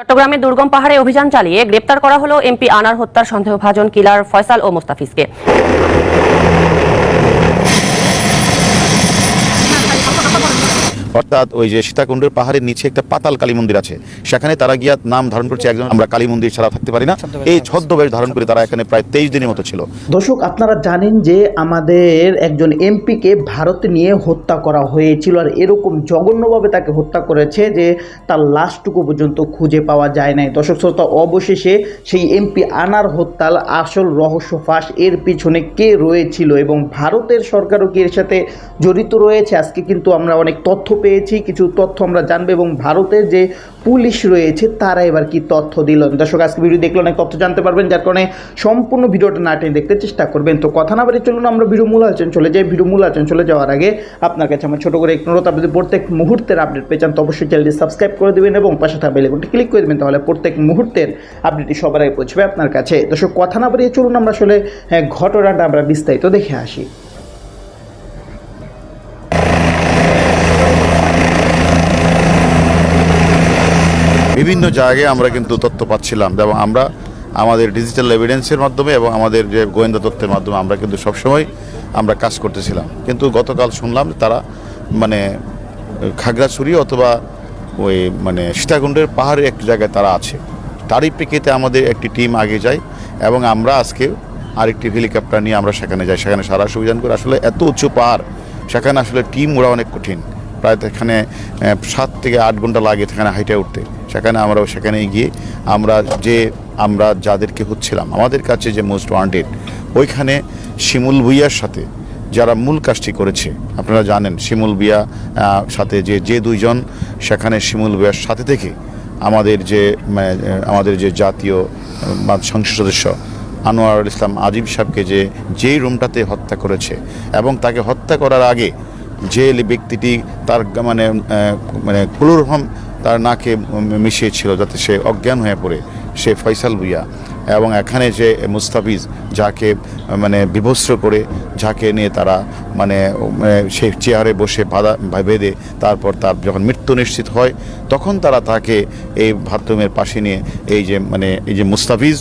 চট্টগ্রামে দুর্গম পাহাড়ে অভিযান চালিয়ে গ্রেপ্তার করা হলো এমপি আনার হত্যার সন্দেহভাজন কিলার ফয়সাল ও মোস্তাফিজকে। অর্থাৎ ওই যে সীতাকুণ্ডের পাহাড়ের নিচে একটা পাতাল কালী মন্দির আছে। সেখানে তারা গিয়া নাম ধারণ করছে একজন আমরা কালী মন্দির ছাড়া থাকতে পারি না। এই ছদ্মবেশ ধারণ করে তারা এখানে প্রায় তেইশ দিনের মতো ছিল। দর্শক আপনারা জানেন যে আমাদের একজন এমপিকে ভারতে নিয়ে হত্যা করা হয়েছিল আর এরকম জঘন্যভাবে তাকে হত্যা করেছে যে তার লাশটুকু পর্যন্ত খুঁজে পাওয়া যায় নাই। দর্শক শ্রোতা অবশেষে সেই এমপি আনার হত্যার আসল রহস্য ফাঁস এর পিছনে কে রয়েছিল এবং ভারতের সরকারও কি এর সাথে জড়িত রয়েছে? আজকে কিন্তু আমরা অনেক তথ্য পেয়েছি কিছু তথ্য আমরা জানব এবং ভারতের যে পুলিশ রয়েছে তারা এবার কি তথ্য দিল। দর্শক আজকে ভিডিও দেখলে অনেক তথ্য জানতে পারবেন যার কারণে সম্পূর্ণ ভিডিওটা না টেনে দেখতে চেষ্টা করবেন। তো কথা না বাড়ি চলুন আমরা ভিডিও মূল আলোচনা চলে যাই। ভিডিও মূল আলোচনা চলে যাওয়ার আগে আপনার কাছে আমার ছোট করে এক অনুরোধ আপনি প্রত্যেক মুহূর্তের আপডেট পেয়ে চান তো অবশ্যই চ্যানেলটি সাবস্ক্রাইব করে দেবেন এবং পাশে থাকা বেলেগুনটি ক্লিক করে দেবেন তাহলে প্রত্যেক মুহূর্তের আপডেটটি সবার আগে পৌঁছবে আপনার কাছে। দর্শক কথা না বাড়িয়ে চলুন আমরা আসলে হ্যাঁ, ঘটনাটা আমরা বিস্তারিত দেখে আসি। বিভিন্ন জায়গায় আমরা কিন্তু তথ্য পাচ্ছিলাম এবং আমরা আমাদের ডিজিটাল এভিডেন্সের মাধ্যমে এবং আমাদের যে গোয়েন্দা তথ্যের মাধ্যমে আমরা কিন্তু সবসময় আমরা কাজ করতেছিলাম। কিন্তু গতকাল শুনলাম তারা মানে খাগড়াছড়ি অথবা ওই মানে সীতাকুণ্ডের পাহাড়ের এক জায়গায় তারা আছে। তারই প্রেক্ষিতে আমাদের একটি টিম আগে যায় এবং আমরা আজকে আরেকটি হেলিকপ্টার নিয়ে আমরা সেখানে যাই। সেখানে সারা অভিযান করে আসলে এত উঁচু পাহাড়, সেখানে আসলে টিম ওরা অনেক কঠিন। প্রায় এখানে সাত থেকে আট ঘণ্টা লাগে সেখানে হাইটে উঠতে। সেখানে আমরা সেখানে গিয়ে আমরা যে, আমরা যাদেরকে হচ্ছিলাম, আমাদের কাছে যে মোস্ট ওয়ান্টেড ওইখানে শিমুল ভুইয়ার সাথে যারা মূল কাজটি করেছে, আপনারা জানেন শিমুল বিয়া সাথে যে যে দুইজন, সেখানে শিমুল বিয়ার সাথে থেকে আমাদের যে আমাদের যে জাতীয় সংসদ সদস্য আনোয়ারুল ইসলাম আজিব সাহেবকে যে, যেই রুমটাতে হত্যা করেছে এবং তাকে হত্যা করার আগে যে ব্যক্তিটি তার মানে মানে ক্লোরোফর্ম তার নাকে মিশিয়েছিল যাতে সে অজ্ঞান হয়ে পড়ে, সে ফয়সাল ভুইয়া। এবং এখানে যে মুস্তাফিজ, যাকে মানে বিভস্র করে, যাকে নিয়ে তারা মানে সে চেয়ারে বসে বাধা বেঁধে তারপর তার যখন মৃত্যু নিশ্চিত হয়, তখন তারা তাকে এই বাথরুমের পাশে নিয়ে এই যে মানে এই যে মুস্তাফিজ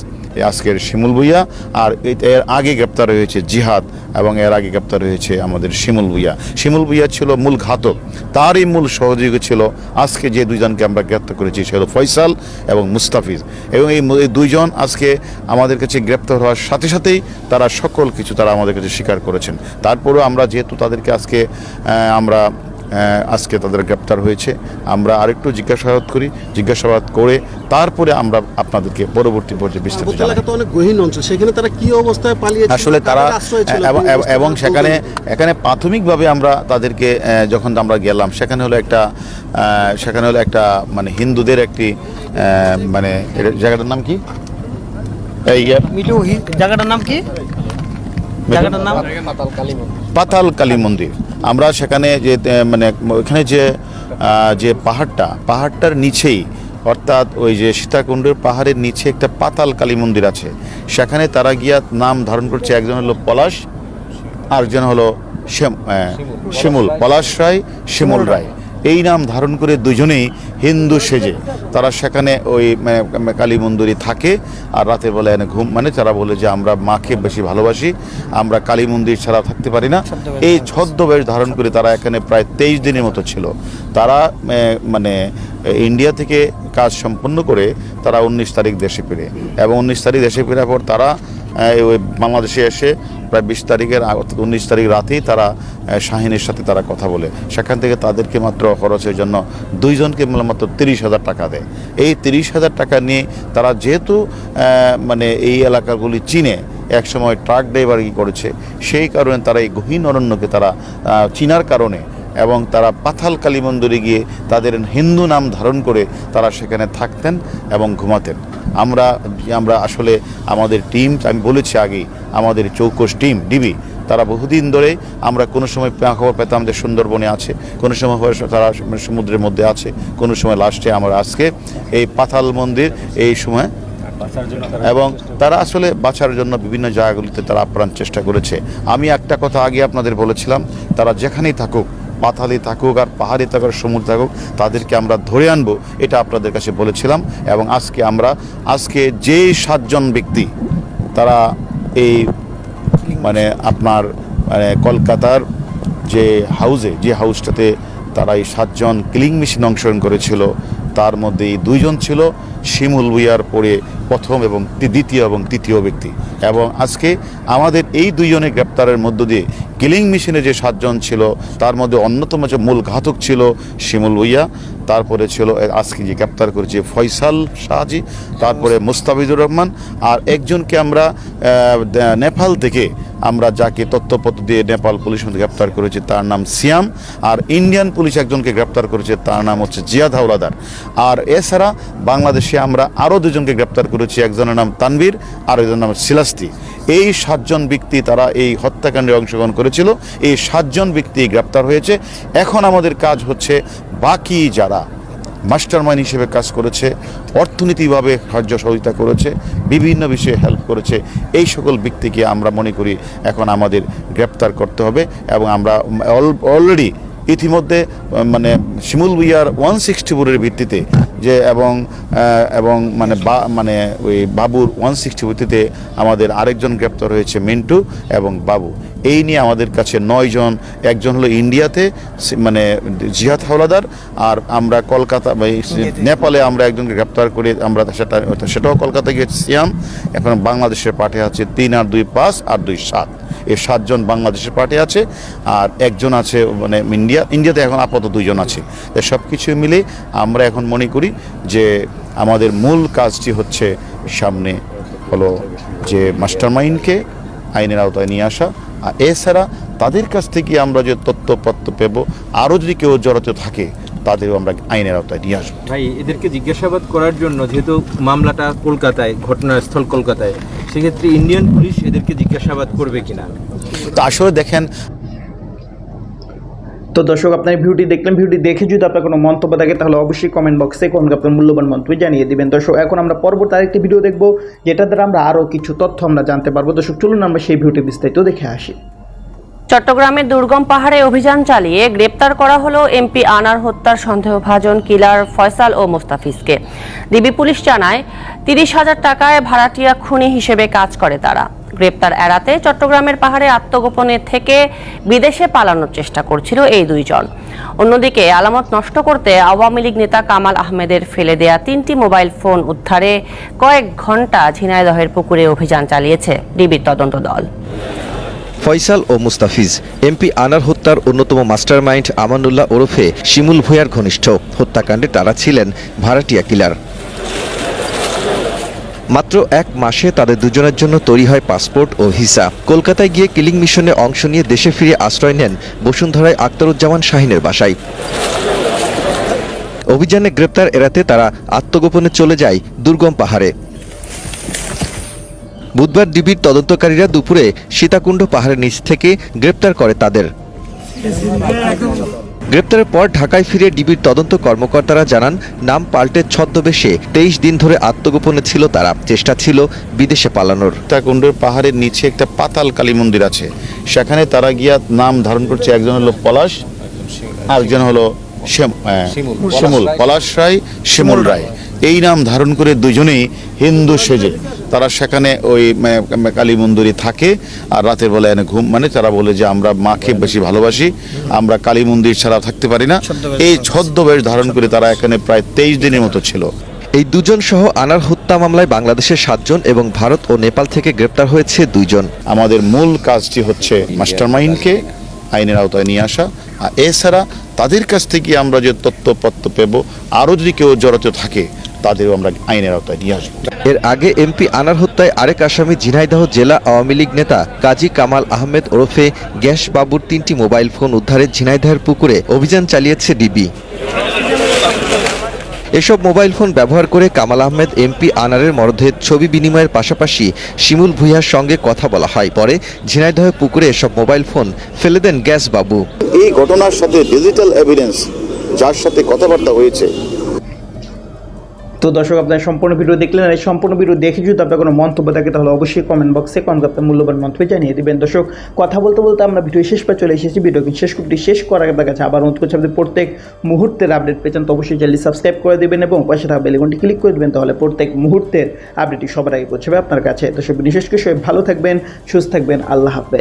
আজকের শিমুল ভুইয়া, আর এর আগে গ্রেপ্তার হয়েছে জিহাদ এবং এর আগে গ্রেপ্তার হয়েছে আমাদের শিমুল ভুইয়া। শিমুল ভুইয়া ছিল মূল ঘাতক। তারই মূল সহযোগী ছিল আজকে যে দুইজনকে আমরা গ্রেপ্তার করেছি, সে হলো ফয়সাল এবং মুস্তাফিজ। এবং এই দুইজন আজকে আমাদের কাছে গ্রেপ্তার হওয়ার সাথে সাথেই তারা সকল কিছু তারা আমাদের কাছে স্বীকার করেছেন। তারপরেও আমরা যেহেতু তাদেরকে আজকে আমরা আজকে তাদের গ্রেপ্তার হয়েছে। আমরা আরেকটু জিজ্ঞাসাবাদ করি। জিজ্ঞাসাবাদ করে তারপরে আমরা আপনাদেরকে পরবর্তী পর্যায়ে বিস্তারিত তো অনেক গহীন অঞ্চল সেখানে তারা কি অবস্থায় পালিয়েছে আসলে তারা? এবং- এবং সেখানে এখানে প্রাথমিকভাবে আমরা তাদেরকে যখন আমরা গেলাম সেখানে হলো একটা সেখানে হলো একটা মানে হিন্দুদের একটি মানে জায়গাটার নাম কি? এই ইয়ে, জায়গাটার নাম কি? জায়গাটার নাম? পাতাল কালী মন্দির। আমরা সেখানে যে মানে ওখানে যে যে পাহাড়টা পাহাড়টার নিচেই অর্থাৎ ওই যে সীতাকুণ্ডের পাহাড়ের নিচে একটা পাতাল কালী মন্দির আছে। সেখানে তারা গিয়া নাম ধারণ করছে একজন হলো পলাশ আরেকজন হলো শ্যাম- শিমুল পলাশ রায় শিমুল রায়। এই নাম ধারণ করে দুজনেই হিন্দু সেজে। তারা সেখানে ওই মানে, কালী মন্দিরে থাকে আর রাতের বেলা এনে ঘুম মানে তারা বলে যে আমরা মাকে বেশি ভালোবাসি আমরা কালী মন্দির ছাড়া থাকতে পারি না। এই ছদ্মবেশ ধারণ করে তারা এখানে প্রায় তেইশ দিনের মতো ছিল। তারা মানে ইন্ডিয়া থেকে কাজ সম্পন্ন করে তারা উনিশ তারিখ দেশে ফিরে। এবং উনিশ তারিখ দেশে ফেরার পর তারা বাংলাদেশে এসে প্রায় বিশ তারিখের অর্থাৎ উনিশ তারিখ রাতেই তারা শাহিনের সাথে তারা কথা বলে। সেখান থেকে তাদেরকে মাত্র খরচের জন্য দুইজনকে মাত্র তিরিশ হাজার টাকা দেয়। এই তিরিশ হাজার টাকা নিয়ে তারা যেহেতু মানে এই এলাকাগুলি চিনে, একসময় ট্রাক ড্রাইভারই করেছে, সেই কারণে তারা এই গহীন অরণ্যকে তারা চিনার কারণে এবং তারা পাথাল কালী মন্দিরে গিয়ে তাদের হিন্দু নাম ধারণ করে তারা সেখানে থাকতেন এবং ঘুমাতেন। আমরা আমরা আসলে আমাদের টিম আমি বলেছি আগেই আমাদের চৌকস টিম ডিবি তারা বহুদিন ধরে আমরা কোনো সময় খবর পেতাম যে সুন্দরবনে আছে কোনো সময় তারা সমুদ্রের মধ্যে আছে কোনো সময় লাস্টে আমরা আজকে এই পাথাল মন্দির এই সময় এবং তারা আসলে বাঁচার জন্য বিভিন্ন জায়গাগুলিতে তারা আপ্রাণ চেষ্টা করেছে। আমি একটা কথা আগে আপনাদের বলেছিলাম তারা যেখানেই থাকুক পাথালি থাকুক আর পাহাড়ি থাকুক সমুদ্র থাকুক, তাদেরকে আমরা ধরে আনব, এটা আপনাদের কাছে বলেছিলাম। এবং আজকে আমরা, আজকে যে সাতজন ব্যক্তি, তারা এই মানে আপনার মানে কলকাতার যে হাউসে যে হাউসটাতে তারা এই সাতজন ক্লিং মেশিন অংশগ্রহণ করেছিল, তার মধ্যে দুইজন ছিল শিমুল ভুইয়ার পরে প্রথম এবং দ্বিতীয় এবং তৃতীয় ব্যক্তি। এবং আজকে আমাদের এই দুইজনের গ্রেপ্তারের মধ্য দিয়ে কিলিং মেশিনে যে সাতজন ছিল, তার মধ্যে অন্যতম যে মূল ঘাতক ছিল শিমুল উইয়া তারপরে ছিল আজকে যে গ্রেপ্তার করেছে ফয়সাল শাহজি, তারপরে মুস্তাফিজুর রহমান, আর একজনকে আমরা নেপাল থেকে আমরা যাকে তথ্যপত্র দিয়ে নেপাল পুলিশ গ্রেপ্তার করেছি তার নাম সিয়াম, আর ইন্ডিয়ান পুলিশ একজনকে গ্রেপ্তার করেছে তার নাম হচ্ছে জিয়াদ হাওলাদার। আর এছাড়া বাংলাদেশে আমরা আরও দুজনকে গ্রেপ্তার করেছি। একজনের নাম তানবীর আর একজনের নাম সিলাস্তি। এই সাতজন ব্যক্তি তারা এই হত্যাকাণ্ডে অংশগ্রহণ করেছিল, এই সাতজন ব্যক্তি গ্রেপ্তার হয়েছে। এখন আমাদের কাজ হচ্ছে বাকি যারা মাস্টার মাইন্ড হিসেবে কাজ করেছে, অর্থনীতিভাবে সাহায্য সহযোগিতা করেছে, বিভিন্ন বিষয়ে হেল্প করেছে, এই সকল ব্যক্তিকে আমরা মনে করি এখন আমাদের গ্রেপ্তার করতে হবে এবং আমরা অলরেডি ইতিমধ্যে মানে শিমুল ভুইয়ার ওয়ান সিক্সটি ফোরের ভিত্তিতে যে এবং এবং মানে বা মানে ওই বাবুর ওয়ান সিক্সটি ভিত্তিতে আমাদের আরেকজন গ্রেপ্তার হয়েছে মিন্টু এবং বাবু। এই নিয়ে আমাদের কাছে নয়জন একজন হলো ইন্ডিয়াতে মানে জিহাদ হাওলাদার আর আমরা কলকাতা নেপালে। আমরা একজনকে গ্রেপ্তার করে আমরা সেটা সেটাও কলকাতা গিয়ে সিয়াম। এখন বাংলাদেশের পার্টি আছে তিন আর দুই পাঁচ আর দুই সাত। এই সাতজন বাংলাদেশের পার্টি আছে আর একজন আছে মানে ইন্ডিয়া ইন্ডিয়াতে এখন আপাতত দুইজন আছে। সব কিছু মিলে আমরা এখন মনে করি যে আমাদের মূল কাজটি হচ্ছে সামনে হলো যে মাস্টার মাইন্ডকে আইনের আওতায় নিয়ে আসা। আর এছাড়া তাদের কাছ থেকে আমরা যে তথ্যপত্র পেব আরও যদি কেউ জড়িত থাকে তাদেরও আমরা আইনের আওতায় নিয়ে আসব। ভাই এদেরকে জিজ্ঞাসাবাদ করার জন্য যেহেতু মামলাটা কলকাতায় ঘটনাস্থল কলকাতায় সেক্ষেত্রে ইন্ডিয়ান পুলিশ এদেরকে জিজ্ঞাসাবাদ করবে কিনা? তো আসলে দেখেন তো দর্শক, আপনার ভিডিওটি দেখলেন, ভিডিওটি দেখে যদি আপনার কোনো মন্তব্য থাকে, তাহলে অবশ্যই কমেন্ট বক্সে কমেন্ট আপনার মূল্যবান মন্তব্য জানিয়ে দেবেন। দর্শক, এখন আমরা পরবর্তী আরেকটি ভিডিও দেখব যেটা দ্বারা আমরা আরও কিছু তথ্য আমরা জানতে পারব। দর্শক, চলুন আমরা সেই ভিডিওটি বিস্তারিত দেখে আসি। চট্টগ্রামের দুর্গম পাহাড়ে অভিযান চালিয়ে গ্রেপ্তার করা হলো এমপি আনার হত্যার সন্দেহভাজন কিলার ফয়সাল ও মোস্তাফিজকে। ডিবি পুলিশ জানায়, তিরিশ হাজার টাকায় ভাড়াটিয়া খুনি হিসেবে কাজ করে তারা। গ্রেপ্তার এড়াতে চট্টগ্রামের পাহাড়ে আত্মগোপনে থেকে বিদেশে পালানোর চেষ্টা করছিল এই দুইজন। অন্যদিকে আলামত নষ্ট করতে আওয়ামী লীগ নেতা কামাল আহমেদের ফেলে দেয়া তিনটি মোবাইল ফোন উদ্ধারে কয়েক ঘণ্টা ঝিনাইদহের পুকুরে অভিযান চালিয়েছে ডিবির তদন্ত দল। ফয়সাল ও মুস্তাফিজ, এমপি আনার হত্যার অন্যতম মাস্টারমাইন্ড আমানুল্লাহ ওরফে শিমুল ভুঁইয়ার ঘনিষ্ঠ। হত্যাকাণ্ডে তারা ছিলেন ভাড়াটিয়া কিলার। মাত্র এক মাসে তাদের দুজনের জন্য তৈরি হয় পাসপোর্ট ও ভিসা। কলকাতায় গিয়ে কিলিং মিশনে অংশ নিয়ে দেশে ফিরে আশ্রয় নেন বসুন্ধরায় আক্তারুজ্জামান শাহিনের বাসায়। অভিযানে গ্রেপ্তার এড়াতে তারা আত্মগোপনে চলে যায় দুর্গম পাহাড়ে। বুধবার ডিবির তদন্তকারীরা দুপুরে সীতাকুণ্ড পাহাড়ের নিচ থেকে গ্রেপ্তার করে তাদের। গ্রেপ্তারের পর ঢাকায় ফিরে ডিবির তদন্ত কর্মকর্তারা জানান নাম পাল্টে ছদ্মবেশে তেইশ দিন ধরে আত্মগোপনে ছিল তারা। চেষ্টা ছিল বিদেশে পালানোর। সীতাকুণ্ডের পাহাড়ের নিচে একটা পাতাল কালী মন্দির আছে। সেখানে তারা গিয়া নাম ধারণ করছে একজন হলো পলাশ আরেকজন হলো শিমুল। পলাশ রায় শিমুল রায়। এই নাম ধারণ করে দুজনেই হিন্দু সেজে। তারা সেখানে ওই কালী মন্দিরে থাকে আর রাতের বেলা এনে ঘুম মানে তারা বলে যে আমরা মাকে বেশি ভালোবাসি আমরা কালী মন্দির ছাড়া থাকতে পারি না। এই ছদ্মবেশ ধারণ করে তারা এখানে প্রায় তেইশ দিনের মতো ছিল। এই দুজন সহ আনার হত্যা মামলায় বাংলাদেশের সাতজন এবং ভারত ও নেপাল থেকে গ্রেপ্তার হয়েছে দুইজন। আমাদের মূল কাজটি হচ্ছে মাস্টারমাইন্ডকে আইনের আওতায় নিয়ে আসা। আর এছাড়া তাদের কাছ থেকে আমরা যে তথ্যপত্র পেব আরও যদি কেউ জড়িত থাকে তাদেরও আমরা আইনের আওতায় নিয়ে আসব। এর আগে এমপি আনার হত্যায় আরেক আসামি ঝিনাইদহ জেলা আওয়ামী লীগ নেতা কাজী কামাল আহমেদ ওরফে গ্যাস বাবুর তিনটি মোবাইল ফোন উদ্ধারে ঝিনাইদহের পুকুরে অভিযান চালিয়েছে ডিবি। এসব মোবাইল ফোন ব্যবহার করে কামাল আহমেদ এমপি আনারের মরদেহের ছবি বিনিময়ের পাশাপাশি শিমুল ভুইয়ার সঙ্গে কথা বলা হয়। পরে ঝিনাইদহ পুকুরে এসব মোবাইল ফোন ফেলে দেন গ্যাস বাবু। এই ঘটনার সাথে ডিজিটাল এভিডেন্স যার সাথে কথাবার্তা হয়েছে তো দর্শক, আপনার সম্পূর্ণ ভিডিও দেখলেন আর এই সম্পূর্ণ ভিডিও দেখে যদি আপনার কোনো মন্তব্য থাকে, তাহলে অবশ্যই কমেন্ট বক্সে কমেন্ট আপনার মূল্যবান মন্তব্য জানিয়ে দেবেন। দর্শক, কথা বলতে বলতে আমরা ভিডিও শেষ পা চলে এসেছি। ভিডিওকে শেষ করতে শেষ করার আপনার কাছে আবার অনুরোধ করছি, আপনি প্রত্যেক মুহূর্তের আপডেট পেয়েছেন তো অবশ্যই চ্যানেলটি সাবস্ক্রাইব করে দেবেন এবং পাশে থাকা বেলিগনটি ক্লিক করে দেবেন, তাহলে প্রত্যেক মুহূর্তের আপডেটটি সবার আগে পৌঁছবে আপনার কাছে। সব বিশেষ করে সবাই ভালো থাকবেন, সুস্থ থাকবেন। আল্লাহ হাফেজ।